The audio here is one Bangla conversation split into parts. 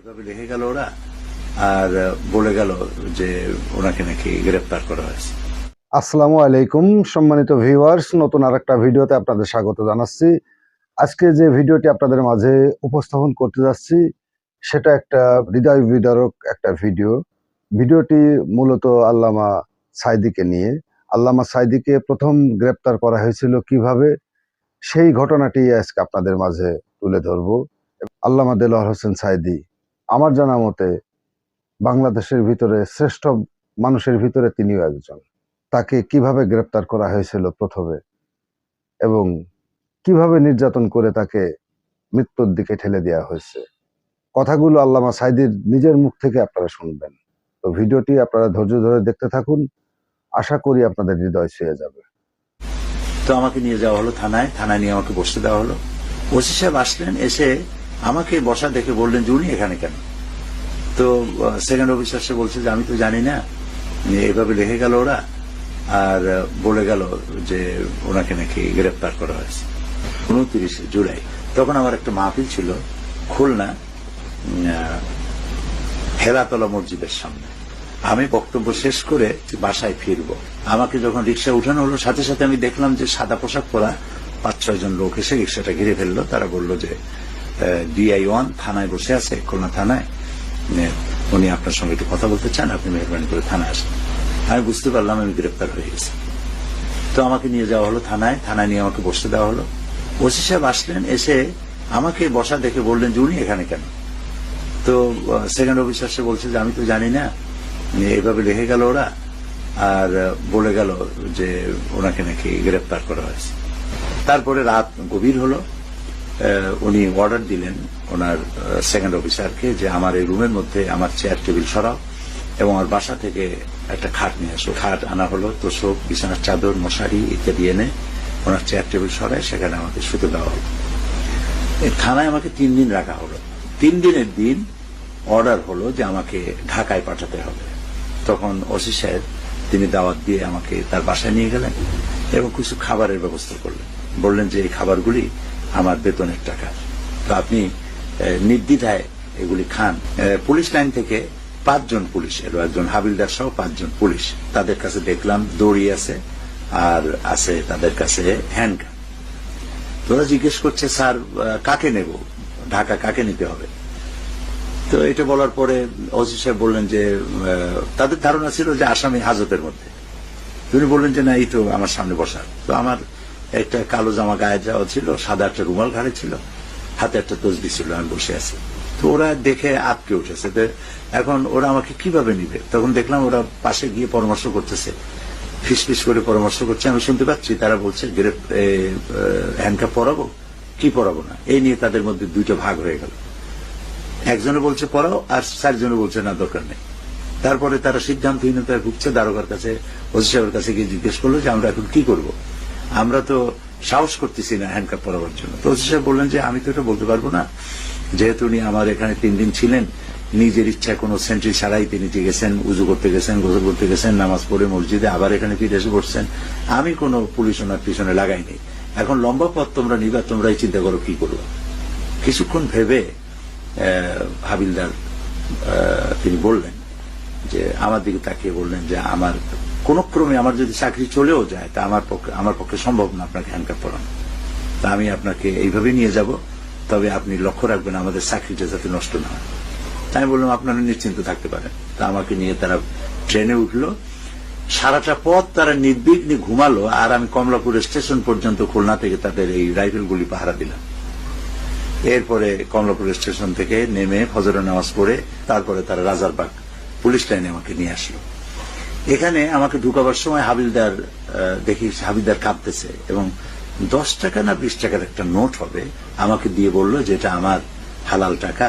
এভাবে লিখে গেল ওরা, আর বলে গেল যে ওনাকে নাকি গ্রেপ্তার করা হয়েছে। আসসালামু আলাইকুম, সম্মানিত ভিউয়ার্স, নতুন আরেকটা ভিডিওতে আপনাদের স্বাগত জানাচ্ছি। আজকে যে ভিডিওটি আপনাদের মাঝে উপস্থাপন করতে যাচ্ছি, সেটা একটা হৃদয় বিদারক একটা ভিডিও। ভিডিওটি মূলত আল্লামা সাইদিকে নিয়ে। আল্লামা সাইদিকে প্রথম গ্রেপ্তার করা হয়েছিল কীভাবে, সেই ঘটনাটি আজকে আপনাদের মাঝে তুলে ধরবো। আল্লামা দেলোয়ার হোসেন সাইদি আমার জানা মতে, বাংলাদেশের ভিতরে শ্রেষ্ঠ মানুষের ভিতরে তিনিও একজন। তাকে কীভাবে গ্রেপ্তার করা হয়েছিল প্রথমে এবং কীভাবে নির্যাতন করে তাকে মৃত্যুর দিকে ঠেলে দেওয়া হয়েছে, কথাগুলো আল্লামা সাইদির নিজের মুখ থেকে আপনারা শুনবেন। তো ভিডিওটি আপনারা ধৈর্য ধরে দেখতে থাকুন। আশা করি আপনাদের হৃদয় ছুঁয়ে যাবে। তো আমাকে নিয়ে যাওয়া হলো থানায়। থানায় নিয়ে আমাকে বসতে দেওয়া হলো। ওসি সাহেব আসলেন, এসে আমাকে বসা দেখে বললেন যে উনি এখানে কেন? তো সেকেন্ড অফিসার সে বলছে যে আমি তো জানি না। এভাবে লিখে গেল ওরা আর বলে গেল যে ওনাকে নাকি গ্রেপ্তার করা হয়েছে। উনত্রিশে জুলাই। তখন আমার একটা মাহফিল ছিল, খুলনা হেলাতলা মসজিদের সামনে। আমি বক্তব্য শেষ করে বাসায় ফিরবো। আমাকে যখন রিক্সা উঠানো হলো, সাথে সাথে আমি দেখলাম যে সাদা পোশাক পরা পাঁচ ছয় জন লোক এসে রিক্সাটা ঘিরে ফেলল। তারা বলল যে ডিআই ওয়ান থানায় বসে আছে, খুলনা থানায়। উনি আপনার সঙ্গে একটু কথা বলতে চান, আপনি মেহরবানি করে থানায় আসেন। আমি বুঝতে পারলাম আমি গ্রেপ্তার হয়ে গেছি। তো আমাকে নিয়ে যাওয়া হলো থানায় থানায় নিয়ে আমাকে বসতে দেওয়া হলো। ওসি সাহেব আসলেন, এসে আমাকে বসা দেখে বললেন যে উনি এখানে কেন? তো সেকেন্ড অফিসার সে বলছে যে আমি তো জানি না এভাবে লিখে গেল ওরা, আর বলে গেল যে ওনাকে নাকি গ্রেপ্তার করা হয়েছে। তারপরে রাত গভীর হলো উনি অর্ডার দিলেন ওনার সেকেন্ড অফিসারকে যে আমার এই রুমের মধ্যে আমার চেয়ার টেবিল সরাও এবং আমার বাসা থেকে একটা খাট নিয়ে আসো। খাট আনা হলো তো তোষক, বিছানার চাদর, মশারি ইত্যাদি এনে ওনার চেয়ার টেবিল সরায়, সেখানে আমাকে শুতে দেওয়া হলো। থানায় আমাকে তিন দিন রাখা হলো। তিন দিনের দিন অর্ডার হলো যে আমাকে ঢাকায় পাঠাতে হবে। তখন ওসি সাহেব তিনি দাওয়াত দিয়ে আমাকে তার বাসায় নিয়ে গেলেন এবং কিছু খাবারের ব্যবস্থা করলেন। বললেন যে এই খাবারগুলি আমার বেতনের টাকা। তো আপনি নির্দ্বিধায় এগুলি খান। পুলিশ লাইন থেকে পাঁচজন পুলিশ এলো, একজন হাবিলদার সহ পাঁচজন পুলিশ। তাদের কাছে দেখলাম, দড়ি আছে, আর আছে তাদের কাছে হ্যান্ডগান তোরা জিজ্ঞেস করছে, স্যার কাকে নেব? ঢাকা কাকে নিতে হবে? তো এটা বলার পরে ওসি সাহেব বললেন যে তাদের ধারণা ছিল যে আসামি হাজতের মধ্যে। তিনি বললেন যে, না, এই তো আমার সামনে বসার। তো আমার একটা কালো জামা গায়ে যাওয়া ছিল, সাদা একটা রুমাল ঘাড়ে ছিল, হাতে একটা তসবি ছিল, আমি বসে আছি। তো ওরা দেখে আটকে উঠেছে এখন ওরা আমাকে কীভাবে নিবে? তখন দেখলাম ওরা পাশে গিয়ে পরামর্শ করতেছে। ফিস করে পরামর্শ করছে, আমি শুনতে পাচ্ছি, তারা বলছে হ্যান্ডকাপ পরাবো? কি পরাবো না? এই নিয়ে তাদের মধ্যে দুইটা ভাগ হয়ে গেল। একজনে বলছে পড়াও আর চারজনে বলছে, না, দরকার নেই। তারপরে তারা সিদ্ধান্তহীনতায় ভুগছে, দারোগার কাছে, ওসি সাহেবের কাছে গিয়ে জিজ্ঞেস করল যে, আমরা এখন কি করব? আমরা তো সাহস করতেছি না হ্যান্ডকাপ পরাবার জন্য। তো সাহেব বললেন যে, আমি তো এটা বলতে পারব না। যেহেতু উনি আমার এখানে তিন দিন ছিলেন, নিজের ইচ্ছা কোনো সেন্ট্রি ছাড়াই তিনি গেছেন উজু করতে গেছেন, গোসল করতে গেছেন, নামাজ পড়ে মসজিদে আবার এখানে ফিরে এসে পড়ছেন আমি কোনো পুলিশ ওনার পিছনে লাগাইনি এখন লম্বা পথ তোমরা নিবা, তোমরাই চিন্তা করো কি করব। কিছুক্ষণ ভেবে হাবিলদার তিনি বললেন যে, আমার দিকে তাকিয়ে বললেন যে, আমার কোন ক্রমে আমার যদি চাকরি চলেও যায়, তা আমার পক্ষে আমার পক্ষে সম্ভব না আপনাকে হ্যান্ডকাপ পড়ানো তা আমি আপনাকে এইভাবে নিয়ে যাব, তবে আপনি লক্ষ্য রাখবেন আমাদের চাকরিটা যাতে নষ্ট না হয়। আমি বললাম, আপনারা নিশ্চিন্ত থাকতে পারেন। তা আমাকে নিয়ে তারা ট্রেনে উঠল। সারাটা পথ তারা নির্বিঘ্নে ঘুমালো, আর আমি কমলাপুর স্টেশন পর্যন্ত খুলনা থেকে তাদের এই রাইফেলগুলি পাহারা দিলাম। এরপরে কমলাপুর স্টেশন থেকে নেমে ফজরের নামাজ পড়ে, তারপরে তারা রাজারবাগ পুলিশ লাইনে আমাকে নিয়ে আসলো। এখানে আমাকে ঢুকাবার সময় হাবিলদার দেখি হাবিলদার কাঁপতেছে এবং দশ টাকা না বিশ টাকার একটা নোট হবে, আমাকে দিয়ে বলল যে এটা আমার হালাল টাকা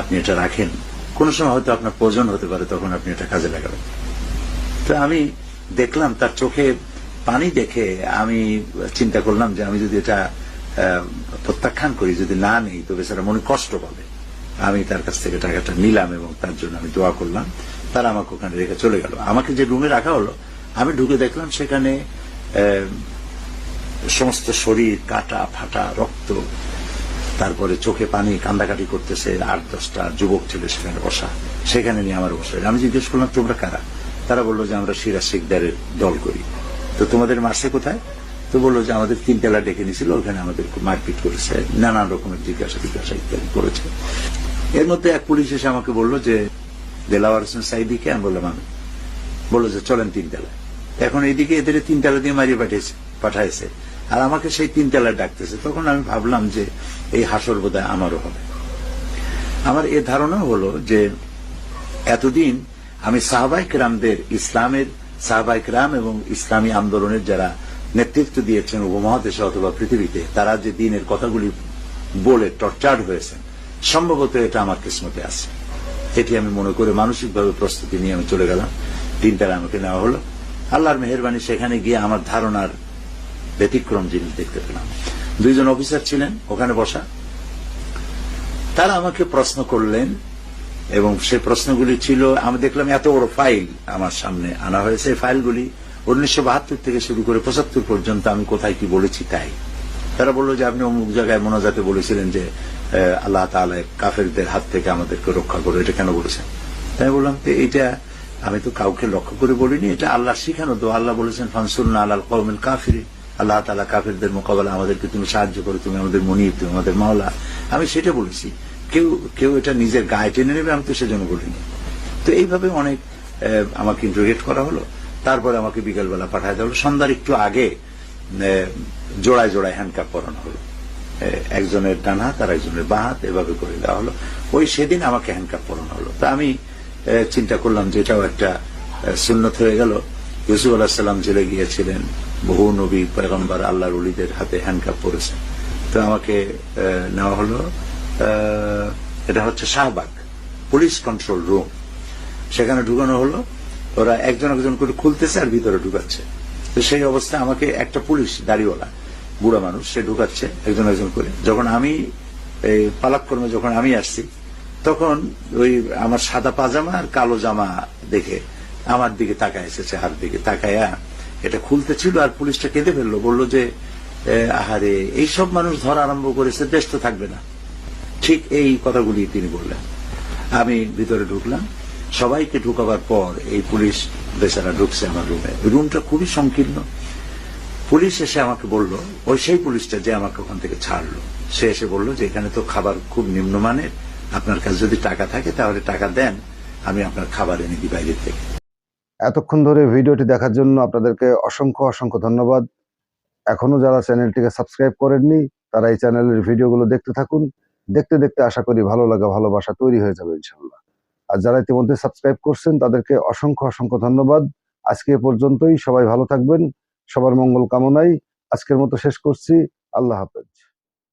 আপনি এটা রাখেন। কোন সময় হয়তো আপনার প্রয়োজন হতে পারে, তখন আপনি এটা কাজে লাগাবেন। তো আমি দেখলাম তার চোখে পানি দেখে আমি চিন্তা করলাম যে আমি যদি এটা প্রত্যাখ্যান করি, যদি না নেই, তো বেচারা মনে কষ্ট পাবে। আমি তার কাছ থেকে টাকাটা নিলাম এবং তার জন্য আমি দোয়া করলাম। তারা আমাকে ওখানে রেখে চলে গেল। আমাকে যে রুমে রাখা হলো, আমি ঢুকে দেখলাম সেখানে সমস্ত শরীর, কাটা, ফাটা, রক্ত, তারপরে চোখে পানি, কান্দাকাটি করতেছে, আট, দশটা যুবক ছিল সেখানে বসা, সেখানে নিয়ে আমার বসে আমি জিজ্ঞেস করলাম, তোমরা কারা? তারা বলল যে, আমরা সিরাজ শিকদারের দল করি। তো তোমাদের মারছে কোথায়? তো বলল যে, আমাদের তিন তেলা ডেকে নিয়েছিল ওখানে আমাদের মারপিট করেছে। নানান রকমের জিজ্ঞাসা জিজ্ঞাসা ইত্যাদি করেছে। এর মধ্যে এক পুলিশ এসে আমাকে বলল যে দেলাওয়ার হোসেন সাইদিকে আমি বললাম, আমি বলল যে, চলেন তিন তেলায় এখন এইদিকে এদের তিন তেলা দিয়ে মারিয়ে পাঠিয়েছে, পাঠাইছে। আর আমাকে সেই তিন তেলায় ডাকতেছে। তখন আমি ভাবলাম যে, এই হাসর বোধহয় আমারও হবে। আমার এ ধারণা হলো যে, এতদিন আমি সাহবাইক রামদের ইসলামের সাহবাইক রাম এবং ইসলামী আন্দোলনের যারা নেতৃত্ব দিয়েছেন উপমহাদেশে অথবা পৃথিবীতে, তারা যে দিনের কথাগুলি বলে টর্চার্ড হয়েছেন, সম্ভবত এটা আমার কিসমতে আছে। এটি আমি মনে করে মানসিকভাবে প্রস্তুতি নিয়ে আমি চলে গেলাম। তিনটারা আমাকে নেওয়া হলো। আল্লাহর মেহরবানি, সেখানে গিয়ে আমার ধারণার ব্যতিক্রম জিনিস দেখতে পেলাম। দুইজন অফিসার ছিলেন, ওখানে বসা। তারা আমাকে প্রশ্ন করলেন এবং সেই প্রশ্নগুলি ছিল, আমি দেখলাম এত বড় ফাইল আমার সামনে আনা হয়েছে। এই ফাইলগুলি উনিশশো বাহাত্তর থেকে শুরু করে পঁচাত্তর পর্যন্ত আমি কোথায় কি বলেছি তাই। তারা বলল যে আপনি অমুক জায়গায় মোনাজাতে বলেছিলেন যে আল্লাহ তাআলা কাফেরদের হাত থেকে আমাদেরকে রক্ষা করো এটা কেন বলেছেন? তাই বললাম যে এটা আমি তো কাউকে লক্ষ্য করে বলিনি, এটা আল্লাহ শিখানো তো আল্লাহ বলেছেন ফানসুল্লাহ আল্লাহ কৌমিল কাফিরি আল্লাহ তালা কাফেরদের মোকাবেলা আমাদেরকে, তুমি সাহায্য করো, তুমি আমাদের মনির তুমি আমাদের মাওলা। আমি সেটা বলেছি। কেউ কেউ এটা নিজের গায়ে টেনে নেবে, আমি তো সেজন্য বলিনি। তো এইভাবে অনেক আমাকে ইন্টারোগেট করা হলো। তারপরে আমাকে বিকেলবেলা পাঠায় দেওয়া হলো। সন্ধ্যার একটু আগে জোড়ায় জোড়ায় হ্যান্ডকাপ পরানো হলো। একজনের ডান হাত আর একজনের বাঁ হাত এভাবে করে দেওয়া হলো। ওই সেদিন আমাকে হ্যান্ডকাপ পরানো হলো। তা আমি চিন্তা করলাম যে এটাও একটা সুন্নত হয়ে গেল। ইউসুফ আল্লাহ সাল্লাম জেলে গিয়েছিলেন। বহু নবী, পয়গম্বর আল্লাহর উলিদের হাতে হ্যান্ডকাপ পরেছেন। তো আমাকে নেওয়া হলো। এটা হচ্ছে শাহবাগ পুলিশ কন্ট্রোল রুম। সেখানে ঢুকানো হলো। ওরা একজন একজন করে খুলতেছে আর ভিতরে ঢুকাচ্ছে। তো সেই অবস্থায় আমাকে একটা পুলিশ, দাড়িওয়ালা বুড়া মানুষ, সে ঢুকাচ্ছে একজন একজন করে। যখন আমি, এই পালাক্রমে যখন আমি আসছি, তখন ওই আমার সাদা পাজামা আর কালো জামা দেখে আমার দিকে তাকায় এসেছে হার দিকে। তাকায়া এটা খুলতে ছিল আর পুলিশটা কেঁদে ফেলল। বলল যে আহারে এইসব মানুষ ধরা আরম্ভ করেছে দেশ তো থাকবে না। ঠিক এই কথাগুলি তিনি বললেন। আমি ভিতরে ঢুকলাম। সবাইকে ঢুকাবার পর এই পুলিশ বেচারা ঢুকছে আমার রুমে। রুমটা খুবই সংকীর্ণ। পুলিশ এসে আমাকে বলল, ওই সেই পুলিশটা যে আমাকে ওখান থেকে ছাড়লো। সে এসে বলল যে, এখানে তো খাবার খুব নিম্নমানের। আপনার কাছে যদি টাকা থাকে তাহলে টাকা দেন, আমি আপনার খাবার এনে দিই বাইরের থেকে। এতক্ষণ ধরে ভিডিওটি দেখার জন্য আপনাদেরকে অসংখ্য অসংখ্য ধন্যবাদ। এখনও যারা চ্যানেলটিকে সাবস্ক্রাইব করেননি, তারা এই চ্যানেলের ভিডিওগুলো দেখতে থাকুন। দেখতে দেখতে আশা করি ভালো লাগা, ভালোবাসা তৈরি হয়ে যাবে ইনশাল্লাহ আর যারা ইতিমধ্যে সাবস্ক্রাইব করছেন, তাদেরকে অসংখ্য অসংখ্য ধন্যবাদ। আজকে পর্যন্তই। সবাই ভালো থাকবেন। সবার মঙ্গল কামনাই। আজকের মতো শেষ করছি। আল্লাহ হাফেজ।